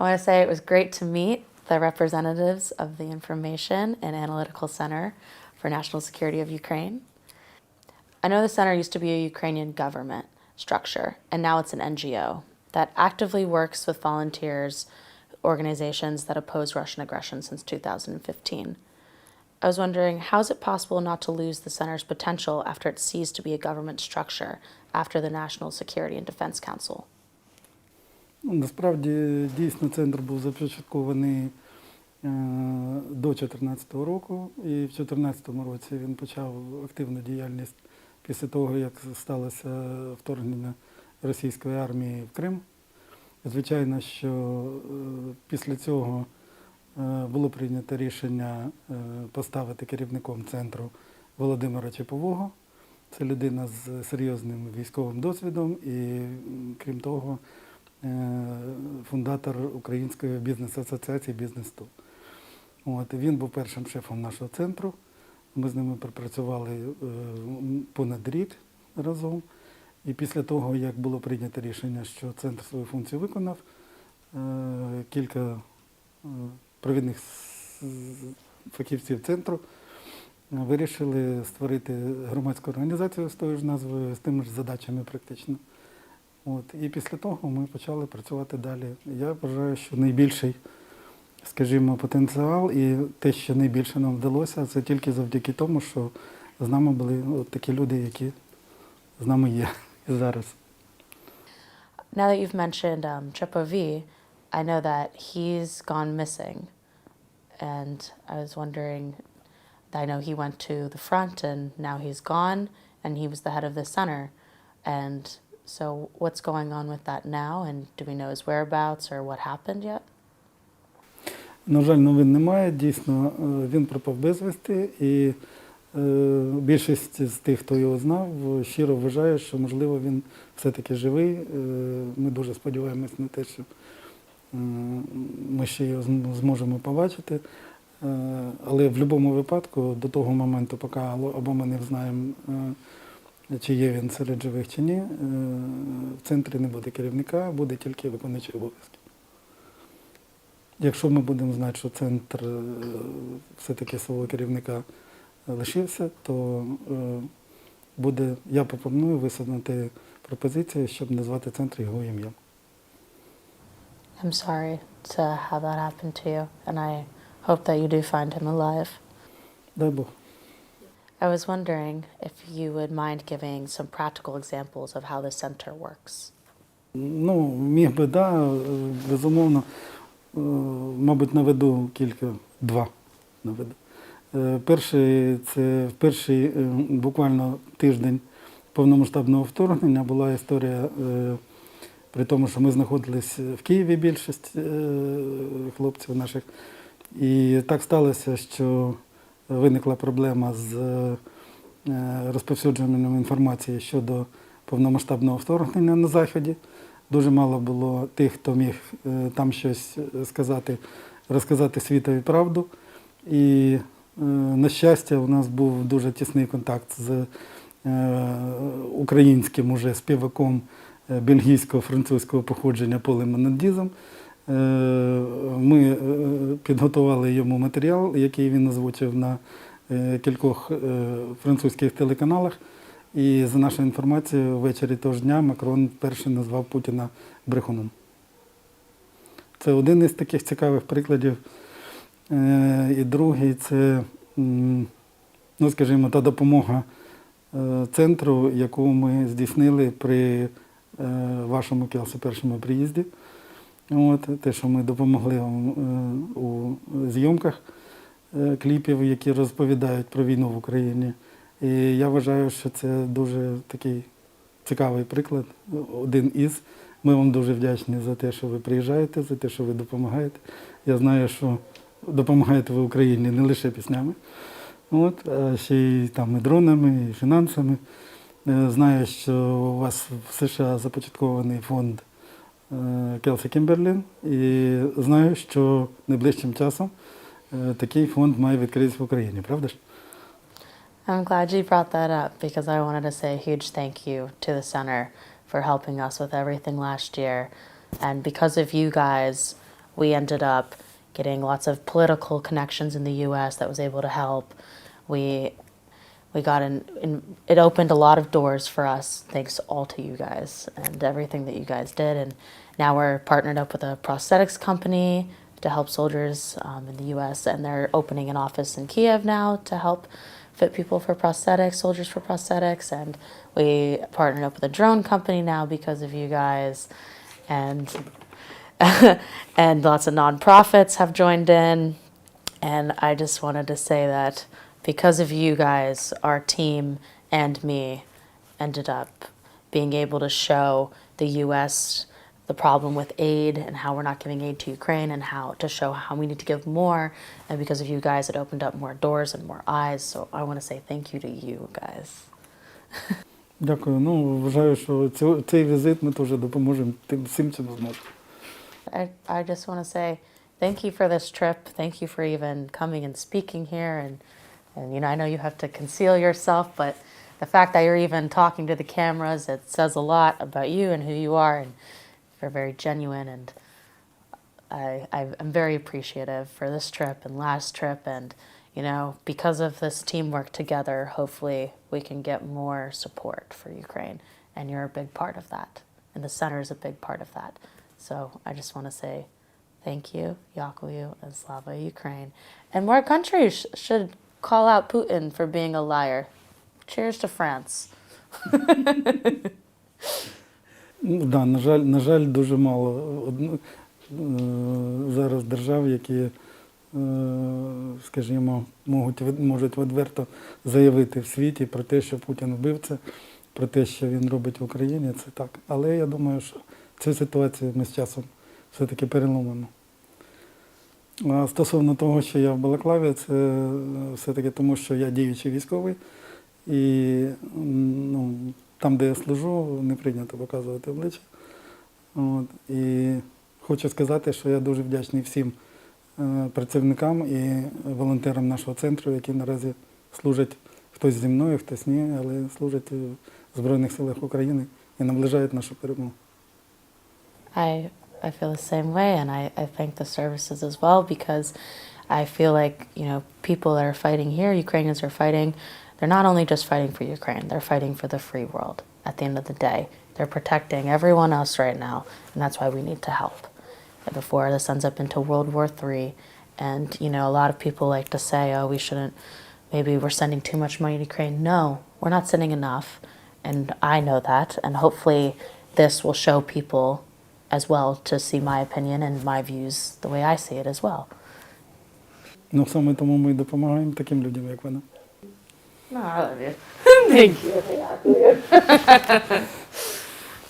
I want to say it was great to meet the representatives of the Information and Analytical Center for National Security of Ukraine. I know the center used to be a Ukrainian government structure, and now it's an NGO that actively works with volunteers, organizations that oppose Russian aggression since 2015. I was wondering, how is it possible not to lose the center's potential after it ceased to be a government structure after the National Security and Defense Council? Ну, Насправді дійсно центр був започаткований е, до 2014 року, і в 2014 році він почав активну діяльність після того, як сталося вторгнення російської армії в Крим. Звичайно, що е, після цього е, було прийнято рішення поставити керівником центру Володимира Чепового. Це людина з серйозним військовим досвідом і, крім того, фундатор Української бізнес-асоціації бізнес ту От, він був першим шефом нашого центру. Ми з ними пропрацювали е, понад рік разом. І після того, як було прийнято рішення, що центр свою функцію виконав, е, кілька е, провідних фахівців центру е, вирішили створити громадську організацію з тою ж назвою, з тими ж задачами практично. От. І після того ми почали працювати далі. Я вважаю, що найбільший, скажімо, потенціал і те, що найбільше нам вдалося, це тільки завдяки тому, що з нами були от такі люди, які з нами є і зараз. Now that you've mentioned um, Chepovi, I know that he's gone missing. And I was wondering, I know he went to the front and now he's gone, and he was the head of the center. And so, what's going on with that now? And do we know his whereabouts or what happened yet? На жаль, новин немає. Дійсно, е, він пропав безвісти, і е, більшість з тих, хто його знав, щиро вважає, що можливо він все-таки живий. Е, Ми дуже сподіваємось на те, що ми ще його зможемо побачити. Але в будь-якому випадку, до того моменту, поки або ми не знаємо, чи є він серед живих чи ні, е, в центрі не буде керівника, буде тільки виконуючий обов'язки. Якщо ми будемо знати, що центр е, все-таки свого керівника лишився, то е, буде, я пропоную висунути пропозицію, щоб назвати центр його ім'ям. I'm sorry to have that happen to you, and I hope that you do find him alive. Дай Бог. I was wondering if you would mind giving some practical examples of how the center works. Ну, міг би, да, е, безумовно, е, мабуть, наведу кілька, два наведу. Е, Перший, це в перший буквально тиждень повномасштабного вторгнення була історія, при тому, що ми знаходились в Києві більшість хлопців наших. І так сталося, що виникла проблема з е, розповсюдженням інформації щодо повномасштабного вторгнення на Заході. Дуже мало було тих, хто міг е, там щось е, сказати, розказати світові правду. І, на щастя, у нас був дуже тісний контакт з українським уже співаком е, бельгійського французького походження Полем Менандізом. Е, Ми е, підготували йому матеріал, який він озвучив на е, кількох французьких телеканалах. І за нашою інформацією, ввечері того ж дня Макрон перший назвав Путіна брехуном. Це один із таких цікавих прикладів. І другий це, ну, скажімо, та допомога центру, яку ми здійснили при вашому Келсі першому приїзді. От, те, що ми допомогли вам е, у зйомках е, кліпів, які розповідають про війну в Україні. І я вважаю, що це дуже такий цікавий приклад, один із. Ми вам дуже вдячні за те, що ви приїжджаєте, за те, що ви допомагаєте. Я знаю, що допомагаєте ви Україні не лише піснями, от, а ще й там і дронами, і фінансами. Е, Знаю, що у вас в США започаткований фонд Келсі Кімберлін, і знаю, що найближчим часом е, такий фонд має відкритися в Україні, правда ж? I'm glad you brought that up because I wanted to say a huge thank you to the center for helping us with everything last year. And because of you guys, we ended up getting lots of political connections in the U.S. that was able to help. We we got in, in it opened a lot of doors for us thanks all to you guys and everything that you guys did. And now we're partnered up with a prosthetics company to help soldiers um, in the us and they're opening an office in kiev now to help fit people for prosthetics soldiers for prosthetics. And we partnered up with a drone company now because of you guys. And and lots of nonprofits have joined in. And I just wanted to say that because of you guys, our team and me ended up being able to show the U.S. the problem with aid and how we're not giving aid to Ukraine and how to show how we need to give more. And because of you guys, it opened up more doors and more eyes. So I want to say thank you to you guys. Дякую. Ну, вважаю, що цю- цей візит ми теж допоможемо тим всім, чим зможемо. I, I just want to say thank you for this trip. Thank you for even coming and speaking here. And, and, you know, I know you have to conceal yourself, but the fact that you're even talking to the cameras, it says a lot about you and who you are. And you're very genuine. And I, I'm very appreciative for this trip and last trip. And, you know, because of this teamwork together, hopefully we can get more support for Ukraine. And you're a big part of that. And the center is a big part of that. So I just want to say thank you, Yakuyu, and Slava Ukraine. And more countries should call out Putin for being a liar. Cheers to France. Ну, да, на жаль, на жаль, дуже мало одно- е, зараз держав, які, е, скажімо, можуть, від- можуть відверто заявити в світі про те, що Путін вбивця, про те, що він робить в Україні, це так. Але я думаю, що цю ситуацію ми з часом все-таки переломимо. Стосовно того, що я в Балаклаві, це е, все-таки тому, що я діючий військовий. І ну, там, де я служу, не прийнято показувати обличчя. От. І хочу сказати, що я дуже вдячний всім е, працівникам і волонтерам нашого центру, які наразі служать хтось зі мною, хтось ні, але служать в Збройних силах України і наближають нашу перемогу. I feel the same way, and I, I thank the services as well because I feel like you know people that are fighting here, Ukrainians are fighting. They're not only just fighting for Ukraine; they're fighting for the free world. At the end of the day, they're protecting everyone else right now, and that's why we need to help. Before this ends up into World War III, and you know a lot of people like to say, "Oh, we shouldn't." Maybe we're sending too much money to Ukraine. No, we're not sending enough, and I know that, and hopefully this will show people as well to see my opinion and my views the way I see it as well. Ну, саме тому ми і допомагаємо таким людям, як вона. No, I love you. Thank you.